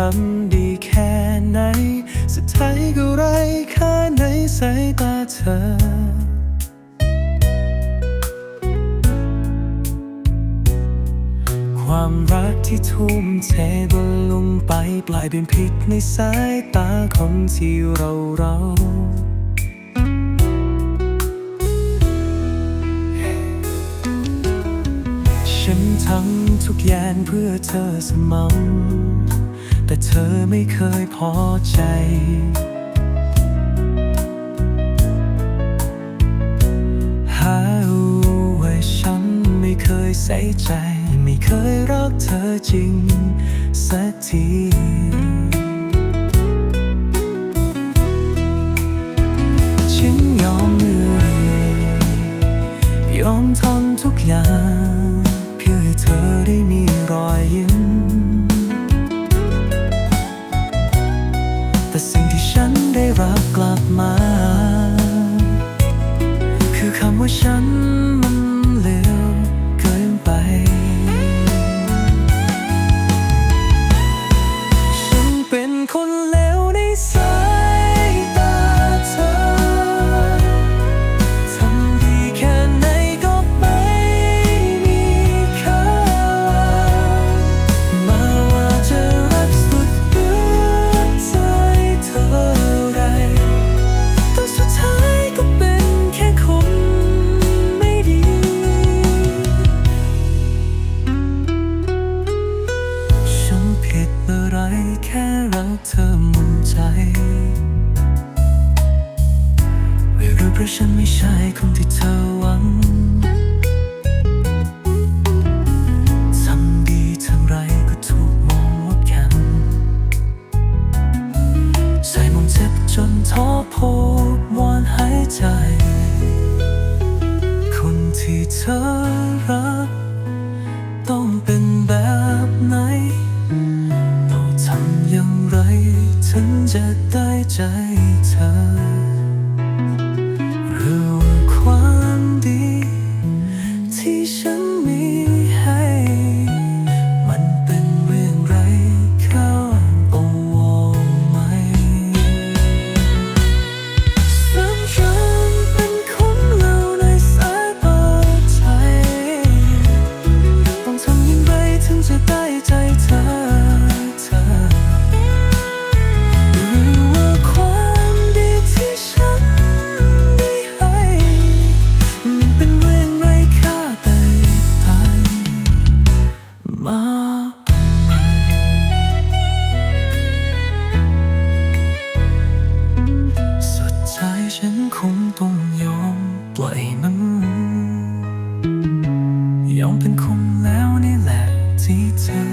ทำดีแค่ไหน สุดท้ายก็ไร้ค่าในสายตาเธอความรักที่ทุ่มเทบนลงไปกลายเป็นพิษในสายตาคนที่เราเรา ฉันทำทุกอย่างเพื่อเธอเสมอ แต่เธอไม่เคยพอใจ หาว่าฉันไม่เคยใส่ใจ ไม่เคยรักเธอจริง สักทีฉันยอมเหนื่อยยอมทนทุกอย่าง คือ ท้อพบวอนหายใจ คนที่เธอ มันยอมเป็นคนแล้วนี่แหละที่เธอ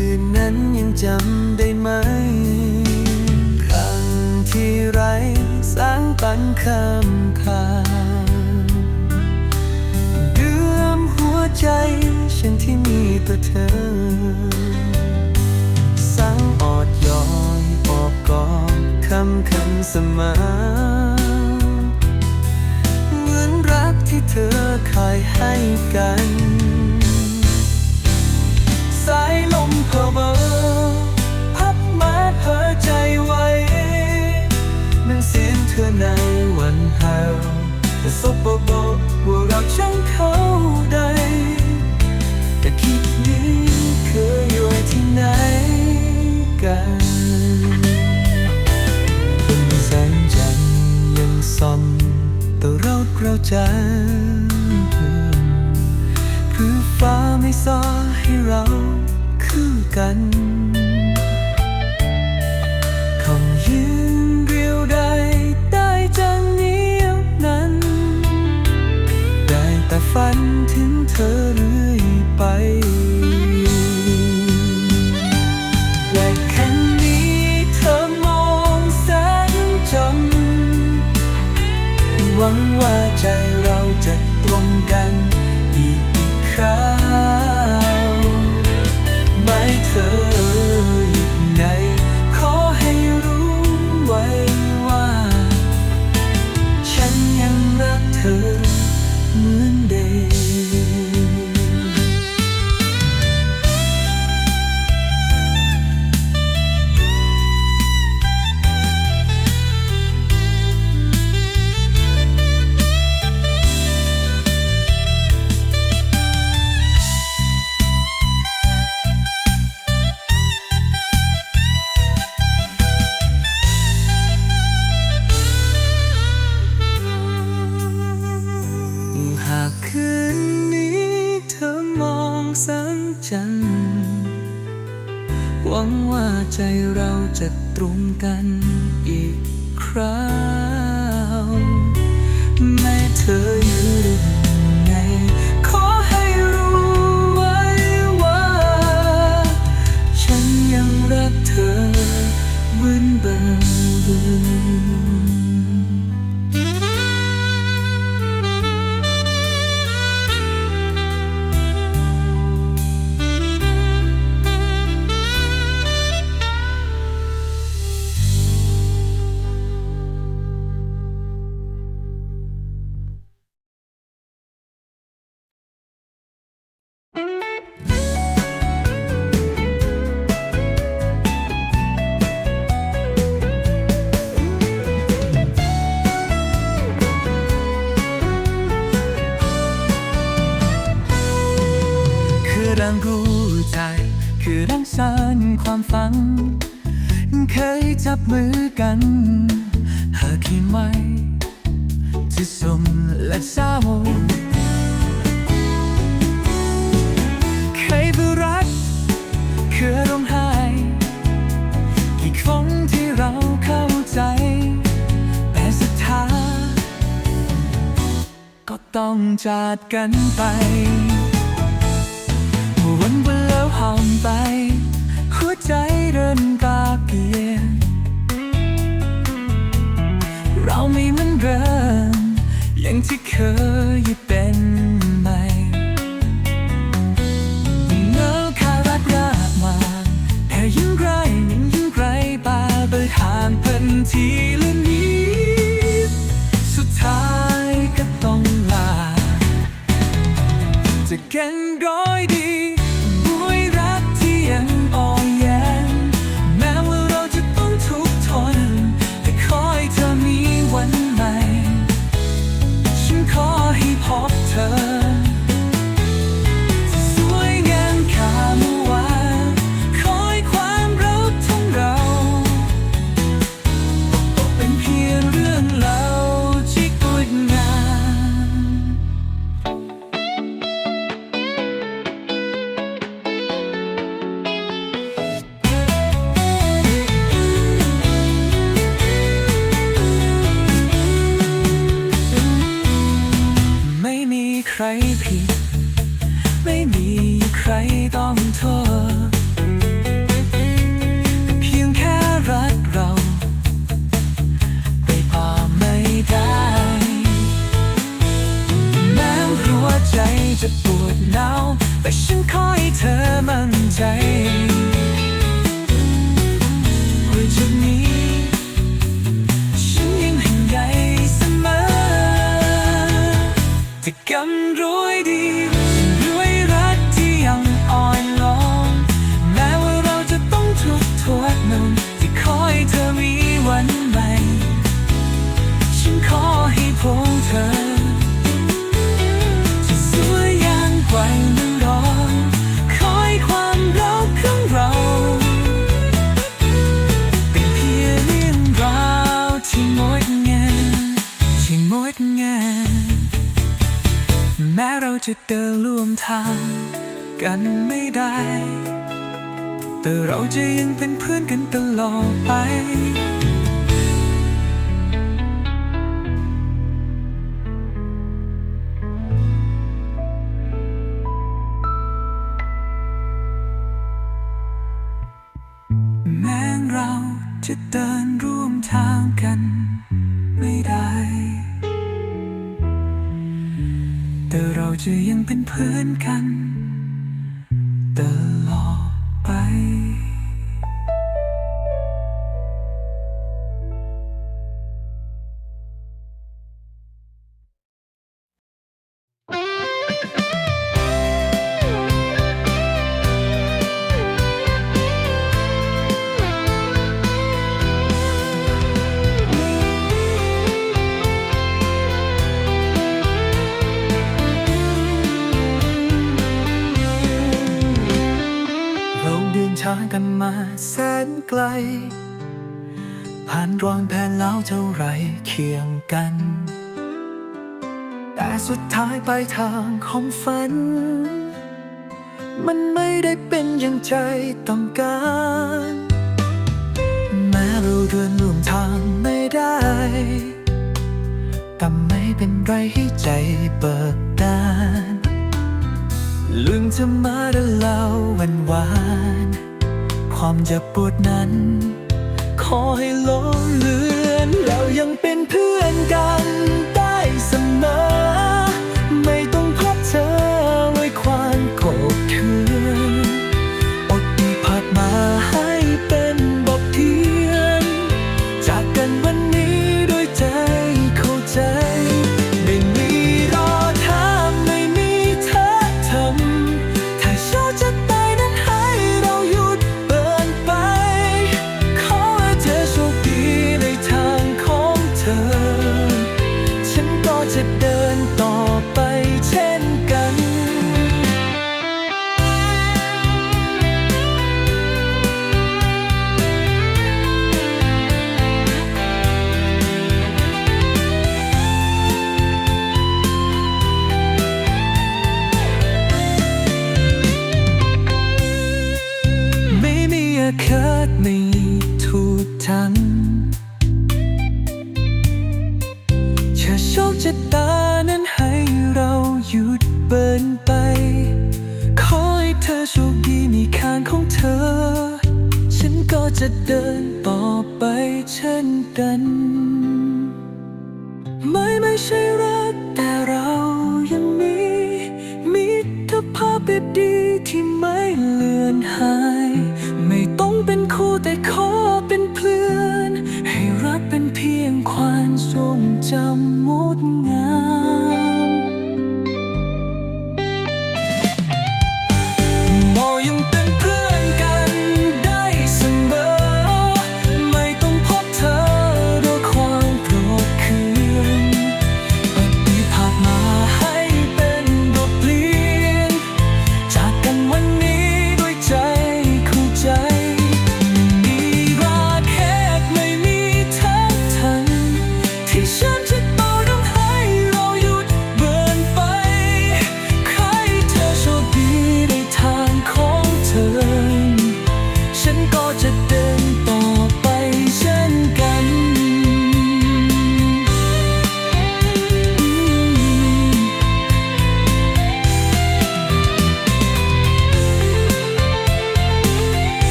คืนนั้นยังจำได้ไหม ครั้งที่ไรสางปันคำคางเดือมหัวใจฉันที่มีต่อเธอ สังออดย้อยออกกอดคำคำเสมอเหมือนรักที่เธอเคยให้กันสาย มเพอเบอพับมาเพอใจไว้ ไป และแค่นี้เธอมองแสงจำหวังว่าใจ วังว่าใจเราจะตรงกันอีกคราวแม้เธออยู่ไหนขอให้รู้ไว้ว่า ฉันยังรักเธอบืนเดิมคื ความฝัน เคยจับมือกัน หากคิดไหม ที่สมและเศร้าเคยไปรักคือร้องไห้กี่ครั้งที่เราเข้าใจ แต่สุดท้ายก็ต้องจากกันไปวันเวล้วห่างไป นกาเกีย เราไม่เหมือนเดิมอย่างที่เคยเป็นไหมเงาคารักยากมาแต่ยังไรยังยังไรบาเบิดห่างเพิ่นที จะปวดร้าวแต่ฉันขอให้เธอมั่นใจว่าจุดนี้ ฉันยังห่วงใยเสมอแต่กำรู้ จะเดินร่วมทางกันไม่ได้ แต่เราจะยังเป็นเพื่อนกันตลอดไป แม้เราจะเดินร่วมทางกันไม่ได้ จะยังเป็นเพื่อนกัน แสนไกล ผ่านรองแผ่นแล้วเท่าไรเคียงกัน แต่สุดท้ายปลายทางของฝัน มันไม่ได้เป็นอย่างใจต้องการ แม้เราเดินร่วมทางไม่ได้แต่ไม่เป็นไรให้ใจเปิดบานลืมเธอมาแล้วเล่าวันวาน ความเจ็บปวดนั้น ขอให้ล้มเลือนแล้วยังเป็นเพื่อนกัน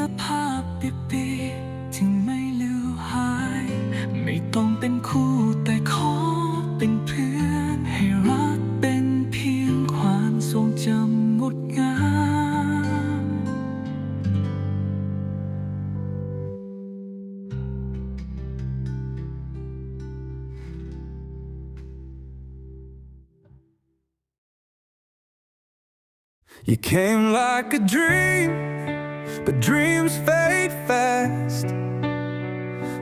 ต่ภาพปีๆที่ไม่ลือหาย ไม่ต้องเป็นคู่แต่ขอเป็นเพื่อน ให้รักเป็นเพียงความทรงจำงดงาม You came like a dream, but dreams fade fast.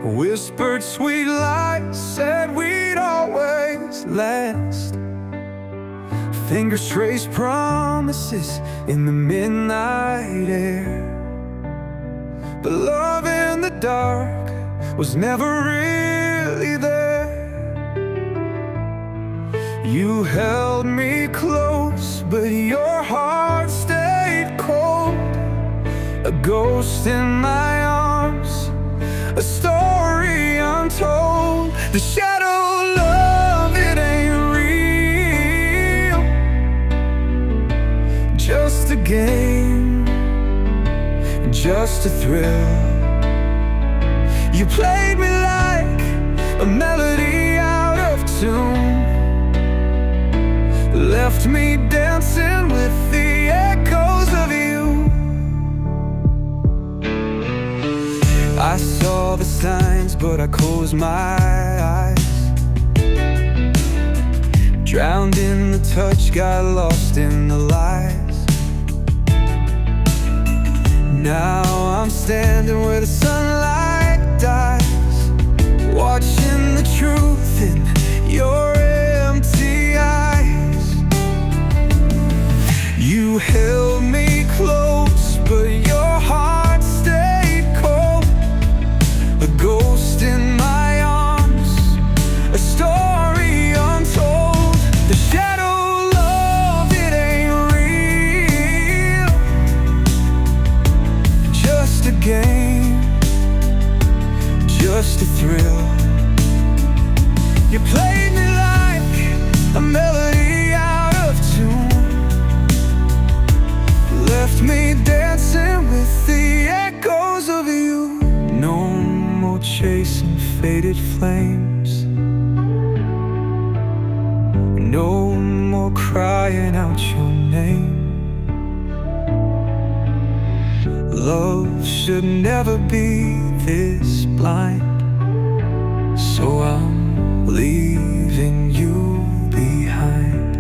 Whispered sweet lies, said we'd always last. fingers trace promises in the midnight air. But love in the dark was never really there. You held me close, but your heart. A ghost in my arms, a story untold. The shadow love, it ain't real. Just a game, just a thrill. You played me like a melody out of tune. Left me dancing with I saw the signs, but I closed my eyes. Drowned in the touch, got lost in the lies. Now I'm standing where the sunlight dies, watching the truth in your empty eyes. You held me close, game, just a thrill. You played me like a melody out of tune. Left me dancing with the echoes of you. No more chasing faded flames. No more crying out your name. Love should never be this blind. So I'm leaving you behind.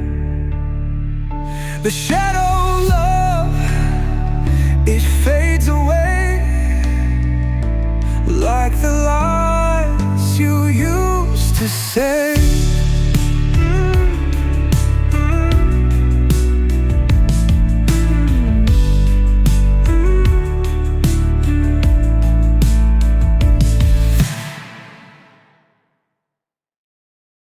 The shadow love, it fades away like the lies you used to say.